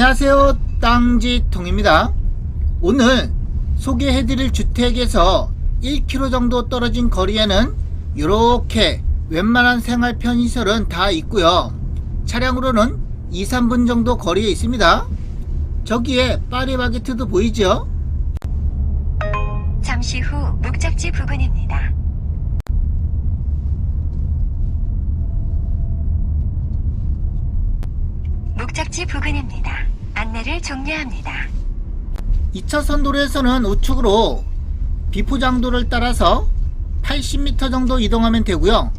안녕하세요. 땅지통입니다. 오늘 소개해드릴 주택에서 1km 정도 떨어진 거리에는 이렇게 웬만한 생활 편의시설은 다 있고요. 차량으로는 2, 3분 정도 거리에 있습니다. 저기에 파리바게트도 보이죠? 잠시 후 목적지 부근입니다. 목적지 부근입니다. 안내를 종료합니다. 2차선 도로에서는 우측으로 비포장도를 따라서 80m 정도 이동하면 되고요.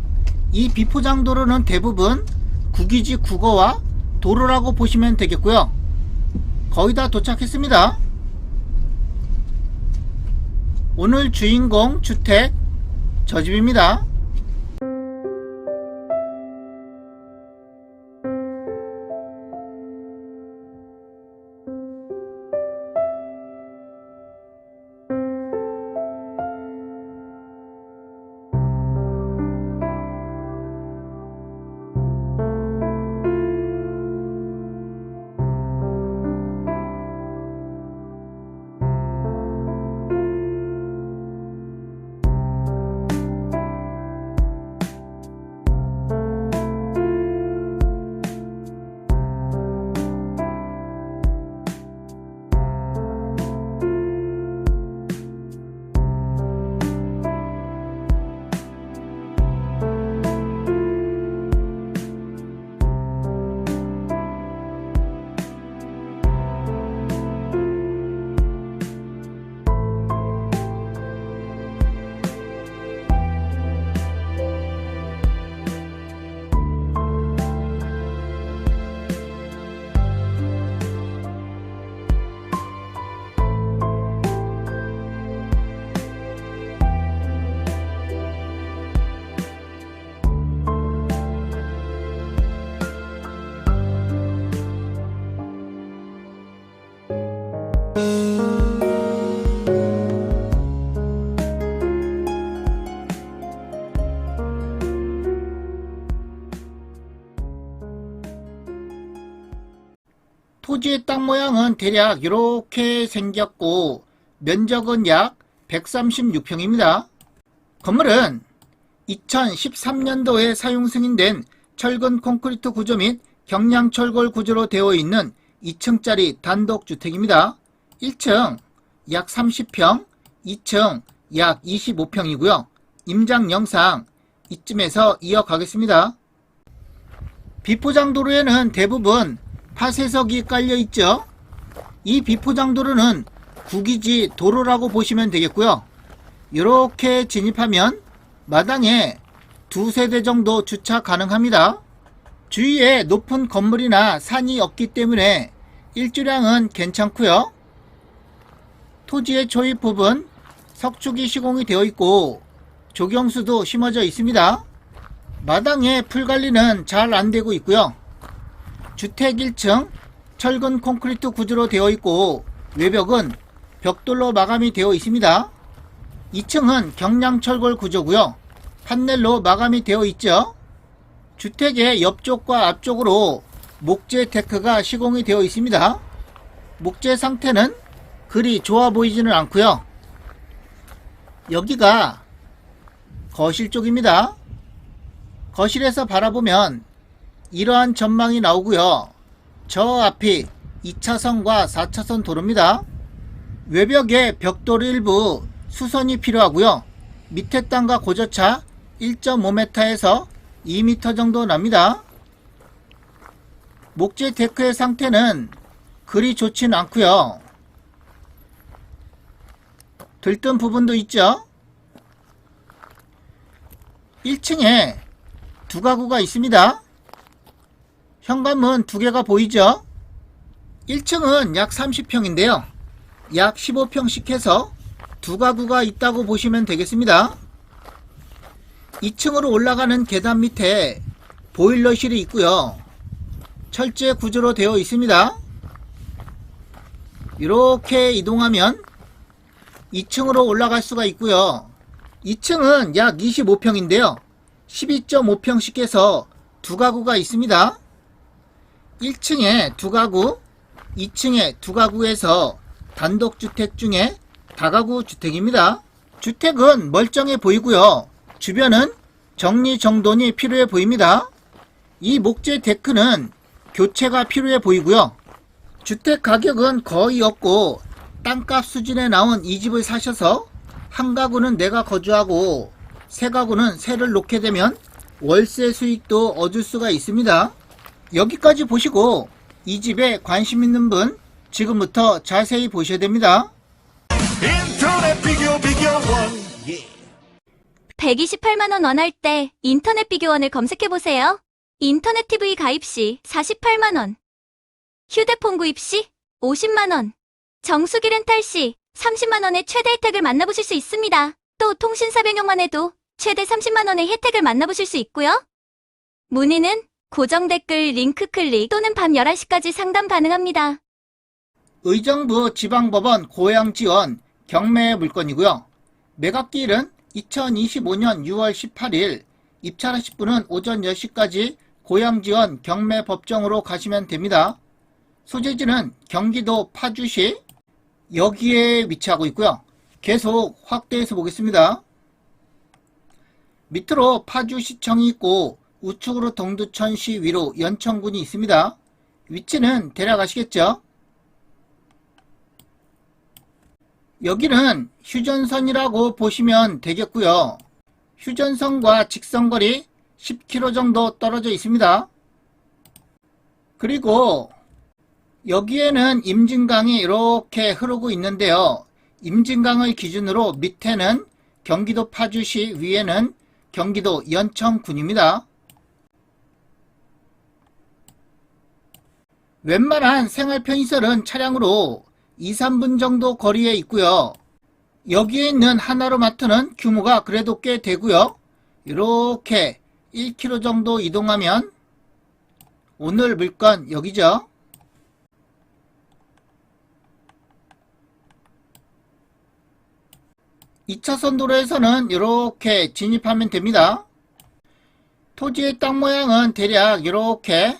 이 비포장도로는 대부분 국유지 국어와 도로라고 보시면 되겠고요. 거의 다 도착했습니다. 오늘 주인공 주택 저 집입니다. 토지의 땅 모양은 대략 이렇게 생겼고 면적은 약 136평입니다. 건물은 2013년도에 사용 승인된 철근 콘크리트 구조 및 경량 철골 구조로 되어 있는 2층짜리 단독주택입니다. 1층 약 30평, 2층 약 25평이고요. 임장 영상 이쯤에서 이어가겠습니다. 비포장 도로에는 대부분 파쇄석이 깔려 있죠. 이 비포장 도로는 국유지 도로라고 보시면 되겠고요. 이렇게 진입하면 마당에 두 세대 정도 주차 가능합니다. 주위에 높은 건물이나 산이 없기 때문에 일주량은 괜찮고요. 토지의 초입 부분 석축이 시공이 되어 있고 조경수도 심어져 있습니다. 마당에 풀 관리는 잘 안되고 있고요. 주택 1층 철근 콘크리트 구조로 되어 있고 외벽은 벽돌로 마감이 되어 있습니다. 2층은 경량 철골 구조고요. 판넬로 마감이 되어 있죠. 주택의 옆쪽과 앞쪽으로 목재 데크가 시공이 되어 있습니다. 목재 상태는 그리 좋아 보이지는 않고요. 여기가 거실 쪽입니다. 거실에서 바라보면 이러한 전망이 나오고요. 저 앞이 2차선과 4차선 도로입니다. 외벽에 벽돌 일부 수선이 필요하고요. 밑에 땅과 고저차 1.5m에서 2m 정도 납니다. 목재 데크의 상태는 그리 좋진 않고요. 들뜬 부분도 있죠. 1층에 두 가구가 있습니다. 현관문 두 개가 보이죠? 1층은 약 30평인데요. 약 15평씩 해서 두 가구가 있다고 보시면 되겠습니다. 2층으로 올라가는 계단 밑에 보일러실이 있고요. 철제 구조로 되어 있습니다. 이렇게 이동하면 2층으로 올라갈 수가 있고요. 2층은 약 25평인데요. 12.5평씩 해서 두 가구가 있습니다. 1층에 두 가구, 2층에 두 가구에서 단독주택 중에 다가구 주택입니다. 주택은 멀쩡해 보이고요. 주변은 정리정돈이 필요해 보입니다. 이 목재 데크는 교체가 필요해 보이고요. 주택 가격은 거의 없고 땅값 수준에 나온 이 집을 사셔서 한 가구는 내가 거주하고 세 가구는 새를 놓게 되면 월세 수익도 얻을 수가 있습니다. 여기까지 보시고 이 집에 관심 있는 분 지금부터 자세히 보셔야 됩니다. 인터넷 비교 비교원 예. 128만원 원할 때 인터넷 비교원을 검색해보세요. 인터넷 TV 가입 시 48만원. 휴대폰 구입 시 50만원. 정수기 렌탈 시 30만원의 최대 혜택을 만나보실 수 있습니다. 또 통신사 변경만 해도 최대 30만원의 혜택을 만나보실 수 있고요. 문의는 고정 댓글 링크 클릭 또는 밤 11시까지 상담 가능합니다. 의정부 지방법원 고양 지원 경매 물건이고요. 매각기일은 2025년 6월 18일 입찰하실 분은 오전 10시까지 고양 지원 경매 법정으로 가시면 됩니다. 소재지는 경기도 파주시 여기에 위치하고 있고요. 계속 확대해서 보겠습니다. 밑으로 파주시청이 있고 우측으로 동두천시 위로 연천군이 있습니다. 위치는 대략 아시겠죠? 여기는 휴전선이라고 보시면 되겠고요. 휴전선과 직선거리 10km 정도 떨어져 있습니다. 그리고 여기에는 임진강이 이렇게 흐르고 있는데요. 임진강을 기준으로 밑에는 경기도 파주시 위에는 경기도 연천군입니다. 웬만한 생활 편의시설은 차량으로 2, 3분 정도 거리에 있고요. 여기에 있는 하나로마트는 규모가 그래도 꽤 되고요. 이렇게 1km 정도 이동하면 오늘 물건 여기죠. 이차선 도로에서는 이렇게 진입하면 됩니다. 토지의 땅 모양은 대략 이렇게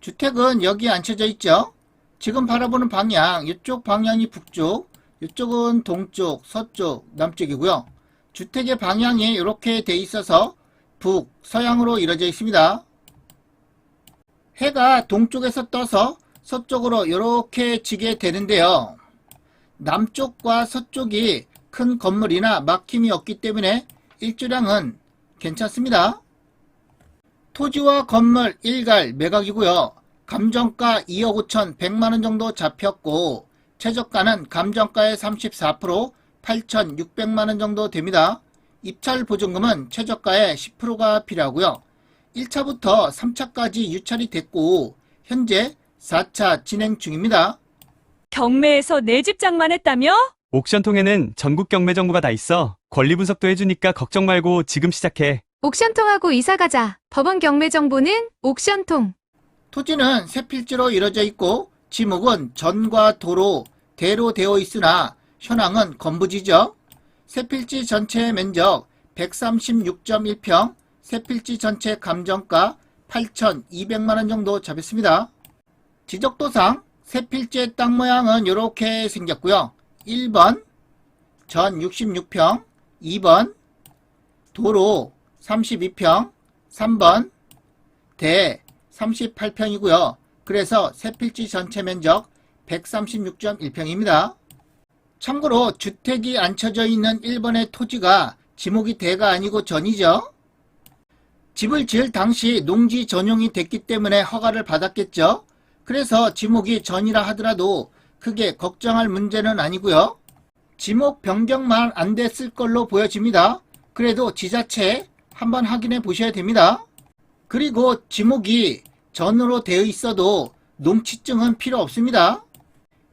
주택은 여기 앉혀져 있죠. 지금 바라보는 방향, 이쪽 방향이 북쪽, 이쪽은 동쪽, 서쪽, 남쪽이고요. 주택의 방향이 이렇게 돼 있어서 북, 서양으로 이루어져 있습니다. 해가 동쪽에서 떠서 서쪽으로 이렇게 지게 되는데요. 남쪽과 서쪽이 큰 건물이나 막힘이 없기 때문에 일주량은 괜찮습니다. 토지와 건물 1갈 매각이고요. 감정가 2억 5천 100만원 정도 잡혔고 최저가는 감정가의 34% 8,600만원 정도 됩니다. 입찰 보증금은 최저가의 10%가 필요하고요. 1차부터 3차까지 유찰이 됐고 현재 4차 진행 중입니다. 경매에서 내 집 장만했다며? 옥션통에는 전국 경매 정보가 다 있어. 권리 분석도 해주니까 걱정 말고 지금 시작해. 옥션통하고 이사가자. 법원 경매 정보는 옥션통. 토지는 세 필지로 이루어져 있고 지목은 전과 도로, 대로 되어 있으나 현황은 건부지죠. 세 필지 전체 면적 136.1평, 세 필지 전체 감정가 8,200만원 정도 잡혔습니다. 지적도상 세 필지의 땅 모양은 이렇게 생겼고요. 1번 전 66평, 2번 도로 32평, 3번 대 38평이고요. 그래서 세 필지 전체 면적 136.1평입니다. 참고로 주택이 앉혀져 있는 1번의 토지가 지목이 대가 아니고 전이죠. 집을 지을 당시 농지 전용이 됐기 때문에 허가를 받았겠죠. 그래서 지목이 전이라 하더라도 크게 걱정할 문제는 아니고요. 지목 변경만 안 됐을 걸로 보여집니다. 그래도 지자체 한번 확인해 보셔야 됩니다. 그리고 지목이 전으로 되어 있어도 농취증은 필요 없습니다.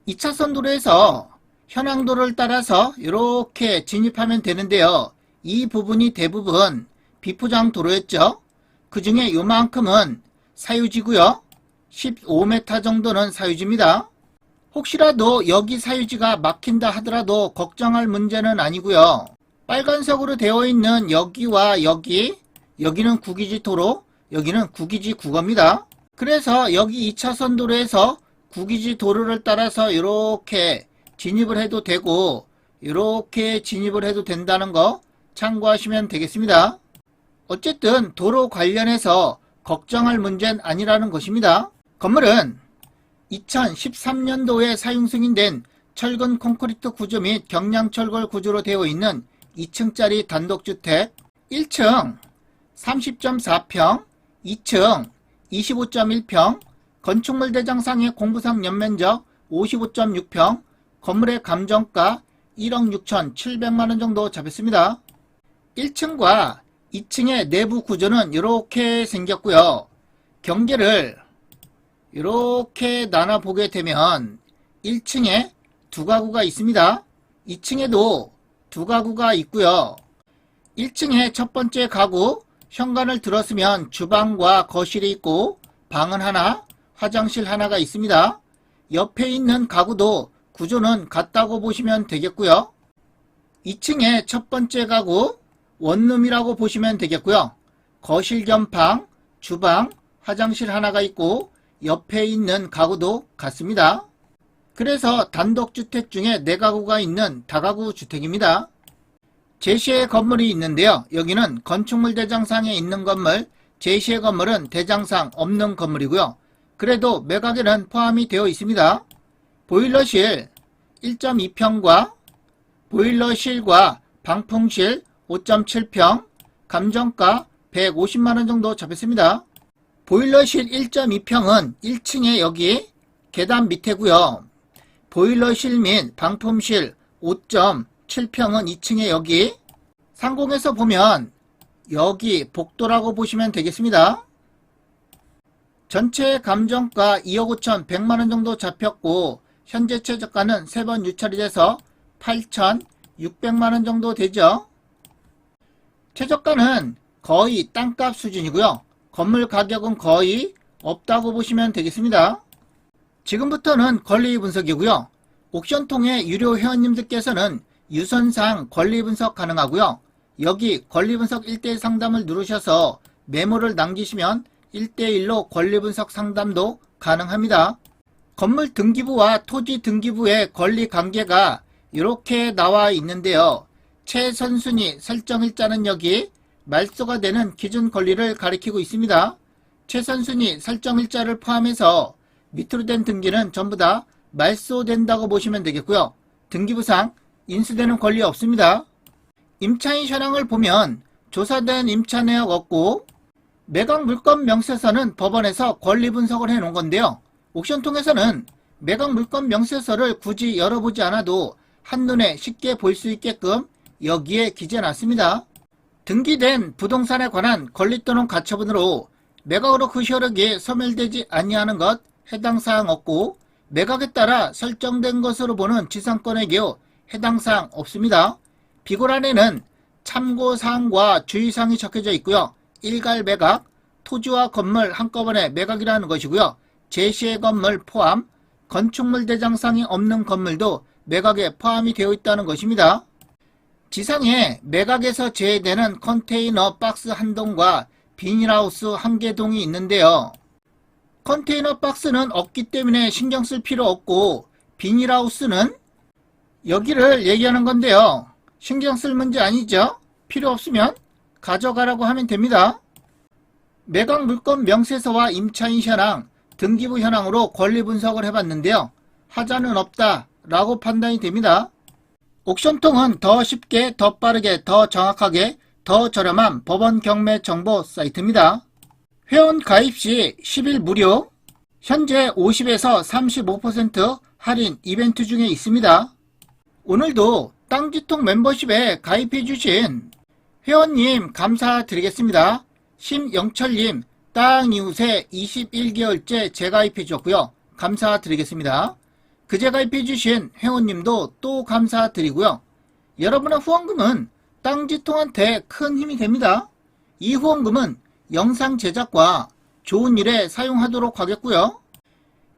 2차선 도로에서 현황도를 따라서 이렇게 진입하면 되는데요. 이 부분이 대부분 비포장 도로였죠. 그 중에 요만큼은 사유지고요. 15m 정도는 사유지입니다. 혹시라도 여기 사유지가 막힌다 하더라도 걱정할 문제는 아니고요. 빨간색으로 되어 있는 여기와 여기, 여기는 구기지 도로, 여기는 구기지 국어입니다. 그래서 여기 2차선 도로에서 국유지 도로를 따라서 이렇게 진입을 해도 되고 이렇게 진입을 해도 된다는 거 참고하시면 되겠습니다. 어쨌든 도로 관련해서 걱정할 문제는 아니라는 것입니다. 건물은 2013년도에 사용 승인된 철근 콘크리트 구조 및 경량철골 구조로 되어 있는 2층짜리 단독주택 1층 30.4평, 2층 25.1평, 건축물 대장상의 공부상 연면적 55.6평, 건물의 감정가 1억 6,700만원 정도 잡혔습니다. 1층과 2층의 내부 구조는 이렇게 생겼고요. 경계를 이렇게 나눠 보게 되면 1층에 두 가구가 있습니다. 2층에도 두 가구가 있고요. 1층에 첫 번째 가구 현관을 들었으면 주방과 거실이 있고 방은 하나, 화장실 하나가 있습니다. 옆에 있는 가구도 구조는 같다고 보시면 되겠고요. 2층의 첫 번째 가구 원룸이라고 보시면 되겠고요. 거실 겸 방, 주방, 화장실 하나가 있고 옆에 있는 가구도 같습니다. 그래서 단독주택 중에 4가구가 있는 다가구 주택입니다. 제시의 건물이 있는데요. 여기는 건축물 대장상에 있는 건물, 제시의 건물은 대장상 없는 건물이고요. 그래도 매각에는 포함이 되어 있습니다. 보일러실 1.2평과 보일러실과 방풍실 5.7평, 감정가 150만원 정도 잡혔습니다. 보일러실 1.2평은 1층에 여기 계단 밑에고요. 보일러실 및 방품실 5.7평은 2층에 여기 상공에서 보면 여기 복도라고 보시면 되겠습니다. 전체 감정가 2억 5천 100만원 정도 잡혔고 현재 최저가는 3번 유찰이 돼서 8,600만원 정도 되죠. 최저가는 거의 땅값 수준이고요. 건물 가격은 거의 없다고 보시면 되겠습니다. 지금부터는 권리 분석이고요. 옥션 통해 유료 회원님들께서는 유선상 권리 분석 가능하고요. 여기 권리 분석 1대1 상담을 누르셔서 메모를 남기시면 1대1로 권리 분석 상담도 가능합니다. 건물 등기부와 토지 등기부의 권리 관계가 이렇게 나와 있는데요. 최선순위 설정일자는 여기 말소가 되는 기준 권리를 가리키고 있습니다. 최선순위 설정일자를 포함해서 밑으로 된 등기는 전부 다 말소된다고 보시면 되겠고요. 등기부상 인수되는 권리 없습니다. 임차인 현황을 보면 조사된 임차 내역 없고 매각 물건 명세서는 법원에서 권리 분석을 해 놓은 건데요. 옥션 통해서는 매각 물건 명세서를 굳이 열어보지 않아도 한눈에 쉽게 볼 수 있게끔 여기에 기재 놨습니다. 등기된 부동산에 관한 권리 또는 가처분으로 매각으로 그 효력이 소멸되지 아니하는 것 해당 사항 없고 매각에 따라 설정된 것으로 보는 지상권의 경우 해당 사항 없습니다. 비고란에는 참고사항과 주의사항이 적혀져 있고요. 일괄 매각, 토지와 건물 한꺼번에 매각이라는 것이고요. 제시의 건물 포함, 건축물 대장상이 없는 건물도 매각에 포함이 되어 있다는 것입니다. 지상에 매각에서 제외되는 컨테이너 박스 한 동과 비닐하우스 한 개 동이 있는데요. 컨테이너 박스는 없기 때문에 신경 쓸 필요 없고 비닐하우스는 여기를 얘기하는 건데요. 신경 쓸 문제 아니죠? 필요 없으면 가져가라고 하면 됩니다. 매각 물건 명세서와 임차인 현황, 등기부 현황으로 권리 분석을 해봤는데요. 하자는 없다 라고 판단이 됩니다. 옥션통은 더 쉽게, 더 빠르게, 더 정확하게, 더 저렴한 법원 경매 정보 사이트입니다. 회원 가입 시 10일 무료, 현재 50에서 35% 할인 이벤트 중에 있습니다. 오늘도 땅지통 멤버십에 가입해주신 회원님 감사드리겠습니다. 심영철님 땅 이웃에 21개월째 재가입해주셨고요. 감사드리겠습니다. 그제 가입해주신 회원님도 또 감사드리고요. 여러분의 후원금은 땅지통한테 큰 힘이 됩니다. 이 후원금은 영상 제작과 좋은 일에 사용하도록 하겠고요.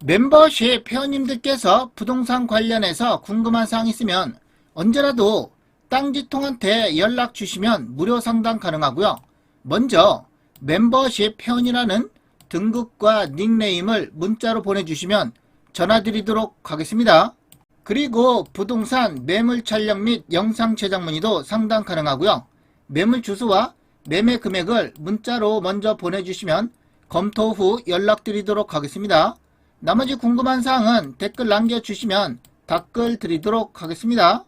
멤버십 회원님들께서 부동산 관련해서 궁금한 사항 있으면 언제라도 땅지통한테 연락 주시면 무료 상담 가능하고요. 먼저 멤버십 회원이라는 등급과 닉네임을 문자로 보내주시면 전화드리도록 하겠습니다. 그리고 부동산 매물 촬영 및 영상 제작 문의도 상담 가능하고요. 매물 주소와 매매 금액을 문자로 먼저 보내주시면 검토 후 연락드리도록 하겠습니다. 나머지 궁금한 사항은 댓글 남겨주시면 답글 드리도록 하겠습니다.